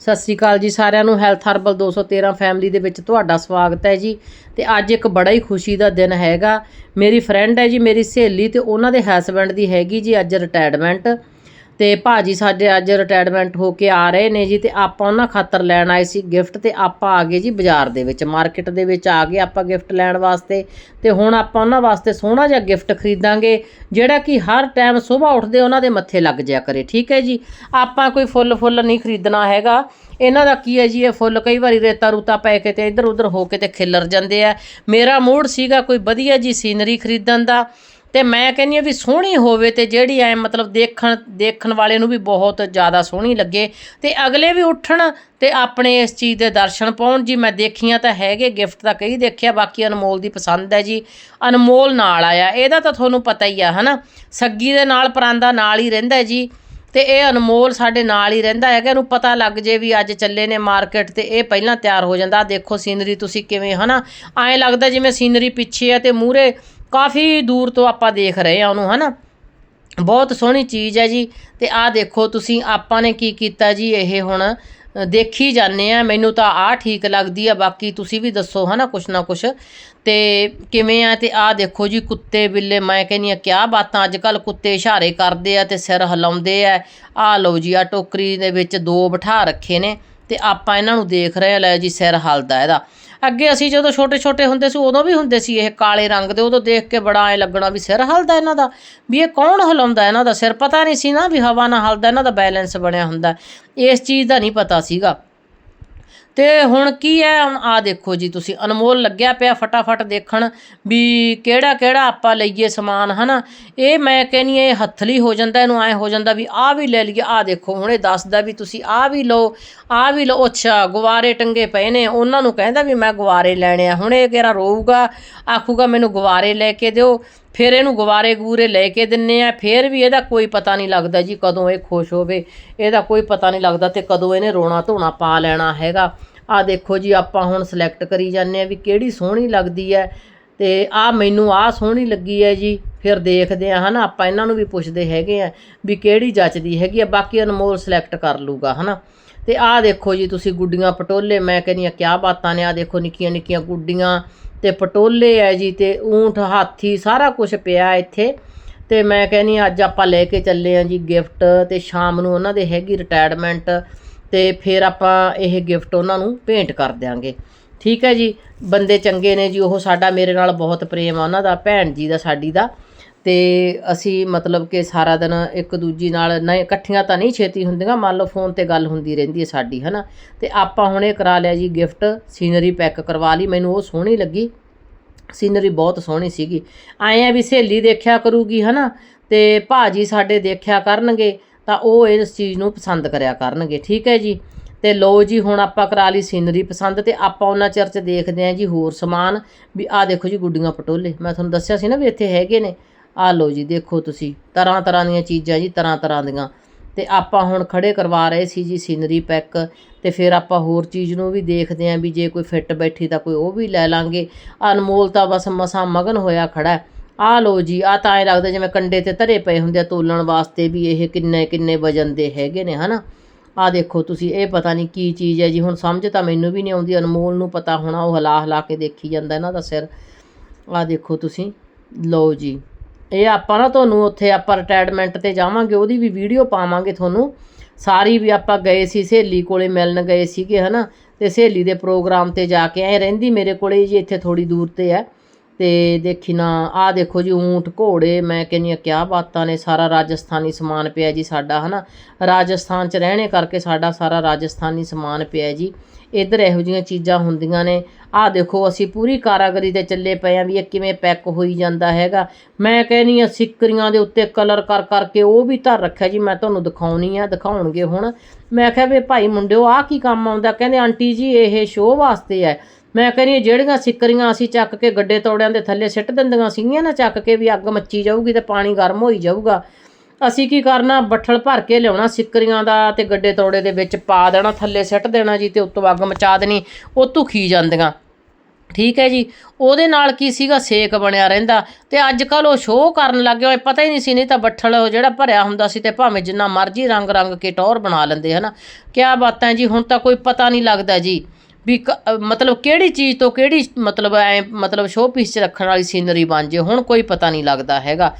ਸਤਿ ਸ੍ਰੀ ਅਕਾਲ ਜੀ ਸਾਰਿਆਂ ਨੂੰ। ਹੈਲਥ ਹਰਬਲ 213 ਫੈਮਿਲੀ ਦੇ ਵਿੱਚ ਤੁਹਾਡਾ ਸਵਾਗਤ ਹੈ ਜੀ। ਤੇ ਅੱਜ ਇੱਕ ਬੜਾ ਹੀ ਖੁਸ਼ੀ ਦਾ ਦਿਨ ਹੈਗਾ। ਮੇਰੀ ਫਰੈਂਡ ਹੈ ਜੀ, ਮੇਰੀ ਸਹੇਲੀ ਤੇ ਉਹਨਾਂ ਦੇ ਹਸਬੰਡ ਦੀ ਹੈਗੀ ਜੀ ਅੱਜ ਰਿਟਾਇਰਮੈਂਟ ਤੇ ਭਾਜੀ ਸਾਡੇ ਅੱਜ ਰਿਟਾਇਰਮੈਂਟ ਹੋ ਕੇ ਆ ਰਹੇ ਨੇ ਜੀ ਤੇ ਆਪਾਂ ਉਹਨਾਂ ਖਾਤਰ ਲੈਣ ਆਏ ਸੀ ਗਿਫਟ ਤੇ ਆਪਾਂ ਆ ਗਏ ਜੀ ਬਾਜ਼ਾਰ ਦੇ ਵਿੱਚ ਮਾਰਕੀਟ ਦੇ ਵਿੱਚ ਆ ਗਏ ਆਪਾਂ ਗਿਫਟ ਲੈਣ ਵਾਸਤੇ ਤੇ ਹੁਣ ਆਪਾਂ ਉਹਨਾਂ ਵਾਸਤੇ ਸੋਹਣਾ ਜਿਹਾ ਗਿਫਟ ਖਰੀਦਾਂਗੇ, ਜਿਹੜਾ ਕਿ ਹਰ ਟਾਈਮ ਸਵੇਰ ਉੱਠਦੇ ਉਹਨਾਂ ਦੇ ਮੱਥੇ ਲੱਗ ਜਾਇਆ ਕਰੇ, ਠੀਕ ਹੈ ਜੀ? ਆਪਾਂ ਕੋਈ ਫੁੱਲ ਫੁੱਲ ਨਹੀਂ ਖਰੀਦਣਾ ਹੈਗਾ, ਇਹਨਾਂ ਦਾ ਕੀ ਹੈ ਜੀ, ਇਹ ਫੁੱਲ ਕਈ ਵਾਰੀ ਰੇਤਾ ਰੂਤਾ ਪੈ ਕੇ ਤੇ ਇੱਧਰ ਉੱਧਰ ਹੋ ਕੇ ਤੇ ਖਿਲਰ ਜਾਂਦੇ ਆ। ਮੇਰਾ ਮੂਡ ਸੀਗਾ ਕੋਈ ਵਧੀਆ ਜੀ ਸੀਨਰੀ ਖਰੀਦਣ ਦਾ ਤੇ ਮੈਂ ਕਹਿੰਦੀ ਆ ਵੀ ਸੋਹਣੀ ਹੋਵੇ ਤੇ ਜਿਹੜੀ ਐ ਮਤਲਬ ਦੇਖਣ ਦੇਖਣ ਵਾਲੇ ਨੂੰ ਵੀ ਬਹੁਤ ਜ਼ਿਆਦਾ ਸੋਹਣੀ ਲੱਗੇ ਤੇ ਅਗਲੇ ਵੀ ਉੱਠਣ ਤੇ ਆਪਣੇ ਇਸ ਚੀਜ਼ ਦੇ ਦਰਸ਼ਨ ਪਾਉਣ। ਜੀ, ਮੈਂ ਦੇਖੀਆਂ ਤਾਂ ਹੈਗੇ, ਗਿਫਟ ਤਾਂ ਕਈ ਦੇਖਿਆ, ਬਾਕੀ ਅਨਮੋਲ ਦੀ ਪਸੰਦ ਹੈ ਜੀ। ਅਨਮੋਲ ਨਾਲ ਆਇਆ, ਇਹਦਾ ਤਾਂ ਤੁਹਾਨੂੰ ਪਤਾ ਹੀ ਆ, ਹਨਾ? ਸੱਗੀ ਦੇ ਨਾਲ, ਪਰਾਂਦਾ ਨਾਲ ਹੀ ਰਹਿੰਦਾ ਜੀ। ਤੇ ਇਹ ਅਨਮੋਲ ਸਾਡੇ ਨਾਲ ਹੀ ਰਹਿੰਦਾ ਹੈਗਾ, ਇਹਨੂੰ ਪਤਾ ਲੱਗ ਜੇ ਵੀ ਅੱਜ ਚੱਲੇ ਨੇ ਮਾਰਕੀਟ ਤੇ ਇਹ ਪਹਿਲਾਂ ਤਿਆਰ ਹੋ ਜਾਂਦਾ। ਦੇਖੋ ਸੀਨਰੀ ਤੁਸੀਂ ਕਿਵੇਂ, ਹਨਾ? ਐਂ ਲੱਗਦਾ ਜਿਵੇਂ ਸੀਨਰੀ ਪਿੱਛੇ ਆ ਤੇ ਮੂਹਰੇ ਕਾਫੀ ਦੂਰ ਤੋਂ ਆਪਾਂ ਦੇਖ ਰਹੇ ਆ ਉਹਨੂੰ, ਹਨਾ? ਬਹੁਤ ਸੋਹਣੀ ਚੀਜ਼ ਹੈ ਜੀ। ਤੇ ਆਹ ਦੇਖੋ, ਤੁਸੀਂ ਆਪਾਂ ਨੇ ਕੀ ਕੀਤਾ ਜੀ, ਇਹ ਹੁਣ ਦੇਖੀ ਜਾਂਦੇ ਆ ਮੈਨੂੰ ਤਾਂ ਆਹ ਠੀਕ ਲੱਗਦੀ ਆ, ਬਾਕੀ ਤੁਸੀਂ ਵੀ ਦੱਸੋ, ਹਨਾ, ਕੁਛ ਨਾ ਕੁਛ। ਤੇ ਕਿਵੇਂ ਆ? ਤੇ ਆਹ ਦੇਖੋ ਜੀ, ਕੁੱਤੇ ਬਿੱਲੇ, ਮੈਂ ਕਹਿੰਦੀ ਆ ਕਿਆ ਬਾਤਾਂ? ਅੱਜ ਕੱਲ ਕੁੱਤੇ ਇਸ਼ਾਰੇ ਕਰਦੇ ਆ ਤੇ ਸਿਰ ਹਿਲਾਉਂਦੇ ਆ। ਆਹ ਲਓ ਜੀ ਆ ਟੋਕਰੀ ਦੇ ਵਿੱਚ ਦੋ ਬਿਠਾ ਰੱਖੇ ਨੇ। ਤੇ ਆਪਾਂ ਇਹਨਾਂ ਨੂੰ ਦੇਖ ਰਹੇ ਆ ਲੈ ਜੀ, ਸਿਰ ਹਲਦਾ ਇਹਦਾ। ਅੱਗੇ ਅਸੀਂ ਜਦੋਂ ਛੋਟੇ ਛੋਟੇ ਹੁੰਦੇ ਸੀ, ਉਦੋਂ ਵੀ ਹੁੰਦੇ ਸੀ ਇਹ ਕਾਲੇ ਰੰਗ ਦੇ, ਉਦੋਂ ਦੇਖ ਕੇ ਬੜਾ ਐ ਲੱਗਣਾ ਵੀ ਸਿਰ ਹਲਦਾ ਇਹਨਾਂ ਦਾ। ਵੀ ਇਹ ਕੌਣ ਹਿਲਾਉਂਦਾ ਇਹਨਾਂ ਦਾ ਸਿਰ? ਪਤਾ ਨਹੀਂ ਸੀ ਨਾ ਵੀ ਹਵਾ ਨਾਲ ਹਲਦਾ, ਇਹਨਾਂ ਦਾ ਬੈਲੈਂਸ ਬਣਿਆ ਹੁੰਦਾ। ਇਸ ਚੀਜ਼ ਦਾ ਨਹੀਂ ਪਤਾ ਸੀਗਾ। ਤੇ ਹੁਣ ਕੀ ਹੈ? ਹੁਣ ਆ ਦੇਖੋ ਜੀ, ਤੁਸੀਂ ਅਨਮੋਲ ਲੱਗਿਆ ਪਿਆ ਫਟਾਫਟ ਦੇਖਣ ਵੀ ਕਿਹੜਾ ਕਿਹੜਾ ਆਪਾਂ ਲਈਏ ਸਮਾਨ, ਹਨਾ? ਇਹ ਮੈਂ ਕਹਿੰਨੀ ਇਹ ਹੱਥਲੀ ਹੋ ਜਾਂਦਾ, ਇਹਨੂੰ ਐ ਹੋ ਜਾਂਦਾ ਵੀ ਆਹ ਵੀ ਲੈ ਲਈਏ, ਆਹ ਦੇਖੋ, ਹੁਣ ਇਹ ਦੱਸਦਾ ਵੀ ਤੁਸੀਂ ਆਹ ਵੀ ਲਓ, ਆਹ ਵੀ ਲਓ। ਅੱਛਾ, ਗੁਵਾਰੇ ਟੰਗੇ ਪਏ ਨੇ, ਉਹਨਾਂ ਨੂੰ ਕਹਿੰਦਾ ਵੀ ਮੈਂ ਗੁਵਾਰੇ ਲੈਣੇ ਆ, ਹੁਣ ਇਹ ਕਿਹੜਾ ਰੋਊਗਾ? ਆਖੂਗਾ ਮੈਨੂੰ ਗਵਾਰੇ ਲੈ ਕੇ ਦਿਓ, ਫਿਰ ਇਹਨੂੰ ਗੁਵਾਰੇ ਗੂਰੇ ਲੈ ਕੇ ਦਿੰਨੇ ਆ, ਫਿਰ ਵੀ ਇਹਦਾ ਕੋਈ ਪਤਾ ਨਹੀਂ ਲੱਗਦਾ ਜੀ ਕਦੋਂ ਇਹ ਖੁਸ਼ ਹੋਵੇ, ਇਹਦਾ ਕੋਈ ਪਤਾ ਨਹੀਂ ਲੱਗਦਾ ਤੇ ਕਦੋਂ ਇਹਨੇ ਰੋਣਾ ਧੋਣਾ ਪਾ ਲੈਣਾ ਹੈਗਾ। ਆ ਦੇਖੋ ਜੀ, ਆਪਾਂ ਹੁਣ ਸਿਲੈਕਟ ਕਰੀ ਜਾਂਦੇ ਆ ਵੀ ਕਿਹੜੀ ਸੋਹਣੀ ਲੱਗਦੀ ਹੈ ਤੇ ਆ ਮੈਨੂੰ ਆ ਸੋਹਣੀ ਲੱਗੀ ਹੈ ਜੀ, ਫਿਰ ਦੇਖਦੇ ਆ ਹਨਾ, ਆਪਾਂ ਇਹਨਾਂ ਨੂੰ ਵੀ ਪੁੱਛਦੇ ਹੈਗੇ ਆ ਵੀ ਕਿਹੜੀ ਜੱਚਦੀ ਹੈਗੀ ਆ, ਬਾਕੀ ਅਨਮੋਲ ਸਿਲੈਕਟ ਕਰ ਲੂਗਾ ਹਨਾ। ਤੇ ਆਹ ਦੇਖੋ ਜੀ, ਤੁਸੀਂ ਗੁੱਡੀਆਂ, ਪਟੋਲੇ, ਮੈਂ ਕਹਿੰਦੀ ਆ ਕਿਆ ਬਾਤਾਂ ਨੇ, ਆ ਦੇਖੋ ਨਿੱਕੀਆਂ ਨਿੱਕੀਆਂ ਗੁੱਡੀਆਂ ਤੇ ਪਟੋਲੇ ਹੈ ਜੀ ਤੇ ਊਂਠ, ਹਾਥੀ ਸਾਰਾ ਕੁਝ ਪਿਆ ਇੱਥੇ। ਤੇ ਮੈਂ ਕਹਿੰਦੀ ਹਾਂ ਅੱਜ ਆਪਾਂ ਲੈ ਕੇ ਚੱਲੇ ਆਂ ਜੀ ਗਿਫਟ ਤੇ ਸ਼ਾਮ ਨੂੰ ਉਹਨਾਂ ਦੇ ਹੈਗੀ ਰਿਟਾਇਰਮੈਂਟ ਤੇ ਫਿਰ ਆਪਾਂ ਇਹ ਗਿਫਟ ਉਹਨਾਂ ਨੂੰ ਭੇਂਟ ਕਰ ਦਿਆਂਗੇ। ਠੀਕ ਹੈ ਜੀ? ਬੰਦੇ ਚੰਗੇ ਨੇ ਜੀ, ਉਹ ਸਾਡਾ ਮੇਰੇ ਨਾਲ ਬਹੁਤ ਪ੍ਰੇਮ ਆ, ਉਹਨਾਂ ਦਾ, ਭੈਣ ਜੀ ਦਾ, ਸਾਡੀ ਦਾ। ਤੇ ਅਸੀਂ ਮਤਲਬ ਕਿ ਸਾਰਾ ਦਿਨ ਇੱਕ ਦੂਜੀ ਨਾਲ ਨਹੀਂ ਇਕੱਠੀਆਂ ਤਾਂ ਨਹੀਂ ਛੇਤੀ ਹੁੰਦੀਆਂ, ਮੰਨ ਲਓ ਫੋਨ ਤੇ ਗੱਲ ਹੁੰਦੀ ਰਹਿੰਦੀ ਹੈ ਸਾਡੀ, ਹਨਾ? ਤੇ ਆਪਾਂ ਹੁਣ ਇਹ ਕਰਾ ਲਿਆ ਜੀ ਗਿਫਟ ਸੀਨਰੀ ਪੈਕ ਕਰਵਾ ਲਈ, ਮੈਨੂੰ ਉਹ ਸੋਹਣੀ ਲੱਗੀ। ਸੀਨਰੀ ਬਹੁਤ ਸੋਹਣੀ ਸੀਗੀ। ਆਏ ਆ ਵੀ ਸਹੇਲੀ ਦੇਖਿਆ ਕਰੂਗੀ, ਹਨਾ? ਤੇ ਭਾਜੀ ਸਾਡੇ ਦੇਖਿਆ ਕਰਨਗੇ। ਤਾਂ ਉਹ ਇਸ ਚੀਜ਼ ਨੂੰ ਪਸੰਦ ਕਰਿਆ ਕਰਨਗੇ। ਠੀਕ ਹੈ ਜੀ? ਤੇ ਲੋ ਜੀ, ਹੁਣ ਆਪਾਂ ਕਰਾ ਲਈ ਸੀਨਰੀ ਪਸੰਦ ਤੇ ਆਪਾਂ ਉਹਨਾਂ ਚਿਰ ਚ ਦੇਖਦੇ ਆਂ ਜੀ ਹੋਰ ਸਮਾਨ। ਵੀ ਆਹ ਦੇਖੋ ਜੀ ਗੁੱਡੀਆਂ ਪਟੋਲੇ। ਮੈਂ ਤੁਹਾਨੂੰ ਦੱਸਿਆ ਸੀ ਨਾ ਵੀ ਇੱਥੇ ਹੈਗੇ ਨੇ। ਆਹ ਲੋ ਜੀ, ਦੇਖੋ ਤੁਸੀਂ। ਤਰ੍ਹਾਂ ਤਰ੍ਹਾਂ ਦੀਆਂ ਚੀਜ਼ਾਂ ਜੀ, ਤਰ੍ਹਾਂ ਤਰ੍ਹਾਂ ਦੀਆਂ। ਤੇ ਆਪਾਂ ਹੁਣ ਖੜੇ ਕਰਵਾ ਰਹੇ ਸੀ ਜੀ ਸੀਨਰੀ ਪੈਕ। ਤੇ ਫਿਰ ਆਪਾਂ ਹੋਰ ਚੀਜ਼ ਨੂੰ ਵੀ ਦੇਖਦੇ ਆਂ ਵੀ ਜੇ ਕੋਈ ਫਿੱਟ ਬੈਠੀ ਤਾਂ ਕੋਈ ਉਹ ਵੀ ਲੈ ਲਾਂਗੇ। ਅਨਮੋਲ ਤਾਂ ਬਸ ਮਸਾਂ ਮਗਨ ਹੋਇਆ ਖੜਾ ਹੈ। ਆਹ ਲੋ ਜੀ, ਆ ਤਾਂ ਐ ਲੱਗਦਾ ਜਿਵੇਂ ਕੰਡੇ ਤੇ ਧਰੇ ਪਏ ਹੁੰਦੇ ਆ ਤੋਲਣ ਵਾਸਤੇ ਵੀ ਇਹ ਕਿੰਨੇ ਕਿੰਨੇ ਵਜਨ ਦੇ ਹੈਗੇ ਨੇ, ਹਨਾ? ਆ ਦੇਖੋ ਤੁਸੀਂ, ਇਹ ਪਤਾ ਨਹੀਂ ਕੀ ਚੀਜ਼ ਹੈ ਜੀ, ਹੁਣ ਸਮਝ ਤਾਂ ਮੈਨੂੰ ਵੀ ਨਹੀਂ ਆਉਂਦੀ, ਅਨਮੋਲ ਨੂੰ ਪਤਾ ਹੋਣਾ, ਉਹ ਹਲਾ ਹਲਾ ਕੇ ਦੇਖੀ ਜਾਂਦਾ ਇਹਨਾਂ ਦਾ ਸਿਰ। ਆ ਦੇਖੋ ਤੁਸੀਂ, ਲਓ ਜੀ, ਇਹ ਆਪਾਂ ਨਾ ਤੁਹਾਨੂੰ ਉੱਥੇ ਆਪਾਂ ਰਿਟਾਇਰਮੈਂਟ ਤੇ ਜਾਵਾਂਗੇ, ਉਹਦੀ ਵੀ ਵੀਡੀਓ ਪਾਵਾਂਗੇ ਤੁਹਾਨੂੰ। ਸਾਰੀ ਵੀ ਆਪਾਂ ਗਏ ਸੀ, ਸਹੇਲੀ ਕੋਲੇ ਮਿਲਣ ਗਏ ਸੀਗੇ, ਹਨਾ? ਤੇ ਸਹੇਲੀ ਦੇ ਪ੍ਰੋਗਰਾਮ ਤੇ ਜਾ ਕੇ ਆਏ, ਰਹਿੰਦੀ ਮੇਰੇ ਕੋਲੇ ਜੀ, ਇੱਥੇ ਥੋੜੀ ਦੂਰ ਤੇ ਹੈ। ਤੇ ਦੇਖੀ ਨਾ, ਆਹ ਦੇਖੋ ਜੀ ਊਂਟ ਘੋੜੇ, ਮੈਂ ਕਹਿੰਦੀ ਆ ਕਿਆ ਬਾਤਾਂ ਨੇ, ਸਾਰਾ ਰਾਜਸਥਾਨੀ ਸਮਾਨ ਪਿਆ ਜੀ ਸਾਡਾ, ਹਨਾ? ਰਾਜਸਥਾਨ 'ਚ ਰਹਿਣੇ ਕਰਕੇ ਸਾਡਾ ਸਾਰਾ ਰਾਜਸਥਾਨੀ ਸਮਾਨ ਪਿਆ ਜੀ। ਇੱਧਰ ਇਹੋ ਜਿਹੀਆਂ ਚੀਜ਼ਾਂ ਹੁੰਦੀਆਂ ਨੇ। ਆਹ ਦੇਖੋ, ਅਸੀਂ ਪੂਰੀ ਕਾਰਾਗਰੀ ਤੇ ਚੱਲੇ ਪਏ ਆ ਵੀ ਇਹ ਕਿਵੇਂ ਪੈਕ ਹੋਈ ਜਾਂਦਾ ਹੈਗਾ। ਮੈਂ ਕਹਿੰਦੀ ਆ ਸਿੱਕਰੀਆਂ ਦੇ ਉੱਤੇ ਕਲਰ ਕਰ, ਕਰਕੇ ਉਹ ਵੀ ਧਰ ਰੱਖਿਆ ਜੀ, ਮੈਂ ਤੁਹਾਨੂੰ ਦਿਖਾਉਣੀ ਆ, ਦਿਖਾਉਣਗੇ ਹੁਣ। ਮੈਂ ਕਿਹਾ ਵੀ ਭਾਈ ਮੁੰਡਿਓ, ਆਹ ਕੀ ਕੰਮ ਆਉਂਦਾ? ਕਹਿੰਦੇ, ਆਂਟੀ ਜੀ, ਇਹ ਸ਼ੋਅ ਵਾਸਤੇ ਹੈ। ਮੈਂ ਕਹਿੰਦੀ ਹਾਂ, ਜਿਹੜੀਆਂ ਸਿੱਕਰੀਆਂ ਅਸੀਂ ਚੱਕ ਕੇ ਗੱਡੇ ਤੋੜਿਆਂ ਦੇ ਥੱਲੇ ਸਿੱਟ ਦਿੰਦੀਆਂ ਸੀਗੀਆਂ ਨਾ ਚੱਕ ਕੇ ਵੀ ਅੱਗ ਮੱਚੀ ਜਾਊਗੀ ਤੇ ਪਾਣੀ ਗਰਮ ਹੋਈ ਜਾਊਗਾ। ਅਸੀਂ ਕੀ ਕਰਨਾ ਬੱਠਲ ਭਰ ਕੇ ਲਿਆਉਣਾ ਸਿੱਕਰੀਆਂ ਦਾ ਤੇ ਗੱਡੇ ਤੋੜੇ ਦੇ ਵਿੱਚ ਪਾ ਦੇਣਾ ਥੱਲੇ ਸਿੱਟ ਦੇਣਾ ਜੀ ਤੇ ਉੱਤੋਂ ਅੱਗ ਮਚਾ ਦੇਣੀ ਉਹ ਧੁਖੀ ਜਾਂਦੀਆਂ। ਠੀਕ ਹੈ ਜੀ ਉਹਦੇ ਨਾਲ ਕੀ ਸੀਗਾ ਸੇਕ ਬਣਿਆ ਰਹਿੰਦਾ ਤੇ ਅੱਜ ਕੱਲ ਉਹ ਸ਼ੋਅ ਕਰਨ ਲੱਗ ਗਏ ਪਤਾ ਹੀ ਨਹੀਂ ਸੀ ਨਹੀਂ ਤਾਂ ਬੱਠਲ ਜਿਹੜਾ ਭਰਿਆ ਹੁੰਦਾ ਸੀ ਤੇ ਭਾਵੇਂ ਜਿੰਨਾ ਮਰਜ਼ੀ ਰੰਗ ਰੰਗ ਕੇ ਟੌਰ ਬਣਾ ਲੈਂਦੇ ਹਨਾ। ਕਿਆ ਬਾਤਾਂ ਜੀ ਹੁਣ ਤਾਂ ਕੋਈ ਪਤਾ ਨਹੀਂ ਲੱਗਦਾ ਜੀ। ਵੀ ਮਤਲਬ ਕਿਹੜੀ ਚੀਜ਼ ਤੋਂ ਕਿਹੜੀ ਮਤਲਬ ਐ, ਮਤਲਬ ਸ਼ੋਅ ਪੀਸ 'ਚ ਰੱਖਣ ਵਾਲੀ ਸੀਨਰੀ ਬਣ ਜੇ, ਹੁਣ ਕੋਈ ਪਤਾ ਨਹੀਂ ਲੱਗਦਾ ਹੈਗਾ।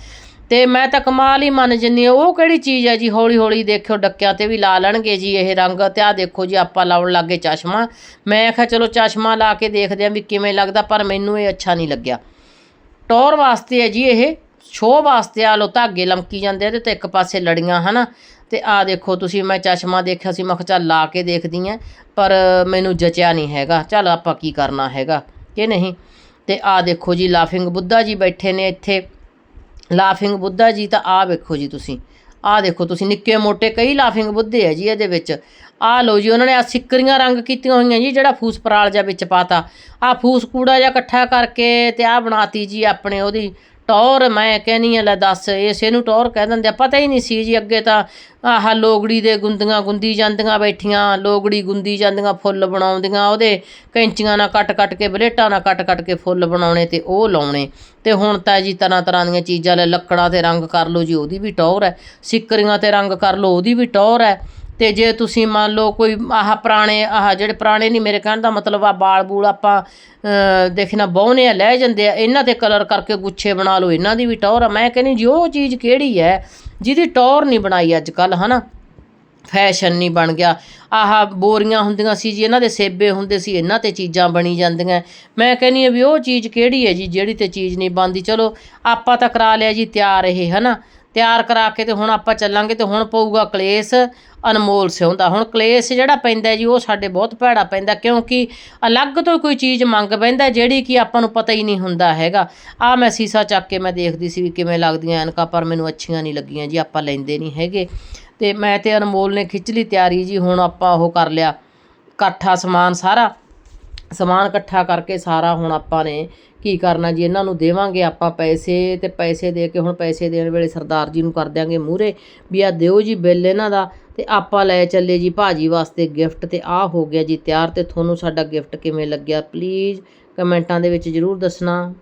ਤੇ ਮੈਂ ਤਾਂ ਕਮਾਲ ਹੀ ਮੰਨ ਜੰਨੀ ਉਹ ਕਿਹੜੀ ਚੀਜ਼ ਹੈ ਜੀ ਹੌਲੀ ਹੌਲੀ ਦੇਖਿਓ ਡੱਕਿਆਂ ਤੇ ਵੀ ਲਾ ਲੈਣਗੇ ਜੀ ਇਹ ਰੰਗ, ਤੇ ਆ ਦੇਖੋ ਜੀ, ਆਪਾਂ ਲਾਉਣ ਲੱਗੇ ਚਸ਼ਮਾ। ਮੈਂ ਕਿਹਾ ਚਲੋ ਚਸ਼ਮਾ ਲਾ ਕੇ ਦੇਖਦੇ ਆਂ ਵੀ ਕਿਵੇਂ ਲੱਗਦਾ, ਪਰ ਮੈਨੂੰ ਇਹ ਅੱਛਾ ਨਹੀਂ ਲੱਗਿਆ। ਟੌਰ ਵਾਸਤੇ ਹੈ ਜੀ ਇਹ ਸ਼ੋਅ ਵਾਸਤੇ ਆ ਲੋ ਧਾਗੇ ਲਮਕੀ ਜਾਂਦੇ ਆ ਤੇ ਤੇ ਇੱਕ ਪਾਸੇ ਲੜੀਆਂ, ਹਨਾ? ਤੇ ਆ ਦੇਖੋ ਤੁਸੀਂ, ਮੈਂ ਚਸ਼ਮਾ ਦੇਖਿਆ ਸੀ, ਮੈਂ ਕਿਹਾ ਚੱਲ ਲਾ ਕੇ ਦੇਖਦੀ ਆ, ਪਰ ਮੈਨੂੰ ਜਚਿਆ ਨਹੀਂ ਹੈਗਾ। ਚੱਲ ਆਪਾਂ ਕੀ ਕਰਨਾ ਹੈਗਾ ਕਿ ਨਹੀਂ? ਤੇ ਆ ਦੇਖੋ ਜੀ, ਲਾਫਿੰਗ ਬੁੱਧਾ ਜੀ ਬੈਠੇ ਨੇ ਇੱਥੇ। ਲਾਫਿੰਗ ਬੁੱਧਾ ਜੀ, ਤਾਂ ਆ ਵੇਖੋ ਜੀ ਤੁਸੀਂ। ਆ ਦੇਖੋ ਤੁਸੀਂ, ਨਿੱਕੇ ਮੋਟੇ ਕਈ ਲਾਫਿੰਗ ਬੁੱਧੇ ਆ ਜੀ ਇਹਦੇ ਵਿੱਚ। ਆ ਲਓ ਜੀ, ਉਹਨਾਂ ਨੇ ਆ ਸਿੱਕਰੀਆਂ ਰੰਗ ਕੀਤੀਆਂ ਹੋਈਆਂ ਜੀ, ਜਿਹੜਾ ਫੂਸ ਪਰਾਲ ਜਿਹਾ ਵਿੱਚ ਪਾਤਾ। ਆ ਫੂਸ ਕੂੜਾ ਜਿਹਾ ਇਕੱਠਾ ਕਰਕੇ ਤੇ ਆ ਬਣਾਤੀ ਜੀ ਆਪਣੇ ਉਹਦੀ ਟੌਰ ਮੈਂ ਕਹਿੰਨੀ ਆ, ਲੈ ਦੱਸ ਇਸੇ ਨੂੰ ਟੌਰ ਕਹਿ ਦਿੰਦੇ ਆ। ਪਤਾ ਹੀ ਨਹੀਂ ਸੀ ਜੀ ਅੱਗੇ ਤਾਂ ਆਹ ਲੋਗੜੀ ਦੇ ਗੁੰਦੀਆਂ ਗੁੰਦੀ ਜਾਂਦੀਆਂ ਬੈਠੀਆਂ, ਲੋਗੜੀ ਗੁੰਦੀ ਜਾਂਦੀਆਂ ਫੁੱਲ ਬਣਾਉਂਦੀਆਂ, ਉਹਦੇ ਕੈਂਚੀਆਂ ਨਾਲ ਕੱਟ ਕੱਟ ਕੇ, ਬਲੇਟਾਂ ਨਾਲ ਕੱਟ ਕੱਟ ਕੇ ਫੁੱਲ ਬਣਾਉਣੇ ਤੇ ਉਹ ਲਾਉਣੇ। ਤੇ ਹੁਣ ਤਾਂ ਜੀ ਤਰ੍ਹਾਂ ਤਰ੍ਹਾਂ ਦੀਆਂ ਚੀਜ਼ਾਂ ਲੈ, ਲੱਕੜਾਂ ਤੇ ਰੰਗ ਕਰ ਲਓ ਜੀ, ਉਹਦੀ ਵੀ ਟੌਰ ਹੈ। ਸਿੱਕਰੀਆਂ ਤੇ ਰੰਗ ਕਰ ਲਓ, ਉਹਦੀ ਵੀ ਟੌਰ ਹੈ। ਤੇ ਜੇ ਤੁਸੀਂ ਮੰਨ ਲਓ ਕੋਈ ਆਹ ਪੁਰਾਣੇ, ਆਹ ਜਿਹੜੇ ਪੁਰਾਣੇ ਨਹੀਂ ਮੇਰੇ ਕਹਿਣ ਦਾ ਮਤਲਬ ਆ ਬਾਲ ਬੂਲ ਆਪਾਂ ਦੇਖਣਾ ਬਹੁਨੇ ਆ, ਲੈ ਜਾਂਦੇ ਆ, ਇਹਨਾਂ ਤੇ ਕਲਰ ਕਰਕੇ ਗੁੱਛੇ ਬਣਾ ਲਓ, ਇਹਨਾਂ ਦੀ ਵੀ ਟੌਰ ਆ। ਮੈਂ ਕਹਿੰਦੀ ਜੀ ਉਹ ਚੀਜ਼ ਕਿਹੜੀ ਹੈ ਜਿਹਦੀ ਟੌਰ ਨਹੀਂ ਬਣਾਈ ਅੱਜ ਕੱਲ ਹਨਾ? ਫੈਸ਼ਨ ਨਹੀਂ ਬਣ ਗਿਆ। ਆਹ ਬੋਰੀਆਂ ਹੁੰਦੀਆਂ ਸੀ ਜੀ, ਇਹਨਾਂ ਦੇ ਸੇਬੇ ਹੁੰਦੇ ਸੀ, ਇਹਨਾਂ ਤੇ ਚੀਜ਼ਾਂ ਬਣੀ ਜਾਂਦੀਆਂ। ਮੈਂ ਕਹਿੰਨੀ ਆ ਵੀ ਉਹ ਚੀਜ਼ ਕਿਹੜੀ ਹੈ ਜੀ, ਜਿਹੜੀ ਤੇ ਚੀਜ਼ ਨਹੀਂ ਬਣਦੀ? ਚਲੋ, ਆਪਾਂ ਤਾਂ ਕਰਾ ਲਿਆ ਜੀ, ਤਿਆਰ ਇਹ, ਹਨਾ? ਤਿਆਰ ਕਰਾ ਕੇ ਤੇ ਹੁਣ ਆਪਾਂ ਚੱਲਾਂਗੇ ਤੇ ਹੁਣ ਪਊਗਾ ਕਲੇਸ਼ ਅਨਮੋਲ ਸਿਉਂਦਾ ਹੁਣ ਕਲੇਸ਼ ਜਿਹੜਾ ਪੈਂਦਾ ਜੀ, ਉਹ ਸਾਡੇ ਬਹੁਤ ਭੈੜਾ ਪੈਂਦਾ, ਕਿਉਂਕਿ ਅਲੱਗ ਤੋਂ ਕੋਈ ਚੀਜ਼ ਮੰਗ ਪੈਂਦਾ ਜਿਹੜੀ ਕਿ ਆਪਾਂ ਨੂੰ ਪਤਾ ਹੀ ਨਹੀਂ ਹੁੰਦਾ ਹੈਗਾ। ਆ ਮੈਂ ਸੀਸਾ ਚੱਕ ਕੇ ਮੈਂ ਦੇਖਦੀ ਸੀ ਵੀ ਕਿਵੇਂ ਲੱਗਦੀਆਂ ਐਨਕਾਂ, ਪਰ ਮੈਨੂੰ ਅੱਛੀਆਂ ਨਹੀਂ ਲੱਗੀਆਂ ਜੀ, ਆਪਾਂ ਲੈਂਦੇ ਨਹੀਂ ਹੈਗੇ। ਤੇ ਮੈਂ ਤੇ ਅਨਮੋਲ ਨੇ ਖਿੱਚ ਲਈ ਤਿਆਰੀ ਜੀ, ਹੁਣ ਆਪਾਂ ਉਹ ਕਰ ਲਿਆ। ਇਕੱਠਾ ਸਮਾਨ ਸਾਰਾ, ਸਮਾਨ ਇਕੱਠਾ ਕਰਕੇ ਸਾਰਾ ਹੁਣ ਆਪਾਂ ਨੇ ਕੀ ਕਰਨਾ ਜੀ, ਇਹਨਾਂ ਨੂੰ ਦੇਵਾਂਗੇ ਆਪਾਂ ਪੈਸੇ ਤੇ ਪੈਸੇ ਦੇ ਕੇ ਹੁਣ ਪੈਸੇ ਦੇਣ ਵੇਲੇ ਸਰਦਾਰ ਜੀ ਨੂੰ ਕਰ ਦਿਆਂਗੇ ਮੂਹਰੇ ਵੀ ਆ ਦਿਓ ਜੀ ਬਿੱਲ ਇਹਨਾਂ ਦਾ ਤੇ ਆਪਾਂ ਲੈ ਚੱਲੇ ਜੀ ਭਾਜੀ ਵਾਸਤੇ ਗਿਫਟ ਤੇ ਆ ਹੋ ਗਿਆ ਜੀ ਤਿਆਰ ਤੇ ਤੁਹਾਨੂੰ ਸਾਡਾ ਗਿਫਟ ਕਿਵੇਂ ਲੱਗਿਆ? ਪਲੀਜ਼ ਕਮੈਂਟਾਂ ਦੇ ਵਿੱਚ ਜਰੂਰ ਦੱਸਣਾ।